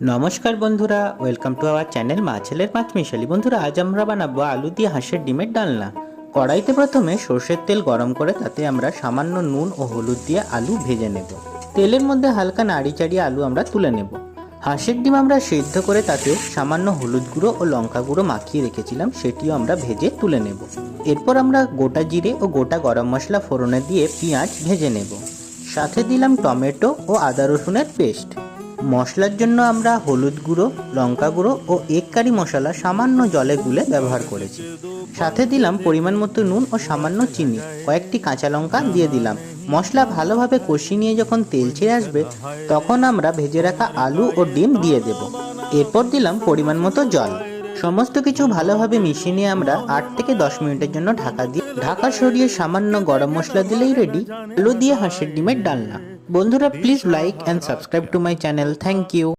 নমস্কার বন্ধুরা welcome to our channel মা ছেলের পাঁচমিশালি বন্ধুরা, আজ আমরা বানাবো আলু দিয়ে হাঁসের ডিমের ডালনা। কড়াইতে প্রথমে সর্ষের তেল গরম করে তাতে আমরা সামান্য নুন ও হলুদ দিয়ে আলু ভেজে নেব। তেলের মধ্যে হালকা নাড়ি চাড়িয়ে আলু আমরা তুলে নেব। হাঁসের ডিম আমরা সেদ্ধ করে তাতে সামান্য হলুদ গুঁড়ো ও লঙ্কা গুঁড়ো মাখিয়ে রেখেছিলাম, সেটিও আমরা ভেজে তুলে নেব। এরপর আমরা গোটা জিরে ও গোটা গরম মশলা ফোড়নে দিয়ে পেঁয়াজ ভেজে নেব। সাথে দিলাম টমেটো ও আদা রসুনের পেস্ট। মশলার জন্য আমরা হলুদ গুঁড়ো, লঙ্কা গুঁড়ো ও এক কারি মশলা সামান্য জলে গুলে ব্যবহার করেছি। সাথে দিলাম পরিমাণ মতো নুন ও সামান্য চিনি। কয়েকটি কাঁচা লঙ্কা দিয়ে দিলাম। মশলা ভালোভাবে কষিয়ে নিয়ে যখন তেল ছেড়ে আসবে, তখন আমরা ভেজে রাখা আলু ও ডিম দিয়ে দেব। এরপর দিলাম পরিমাণ মতো জল। সমস্ত কিছু ভালোভাবে মিশিয়ে নিয়ে আমরা আট থেকে দশ মিনিটের জন্য ঢাকা দিয়ে, ঢাকা সরিয়ে সামান্য গরম মশলা দিলেই রেডি আলু দিয়ে হাঁসের ডিমের ডালনা। বন্ধুরা please like and subscribe to my channel thank you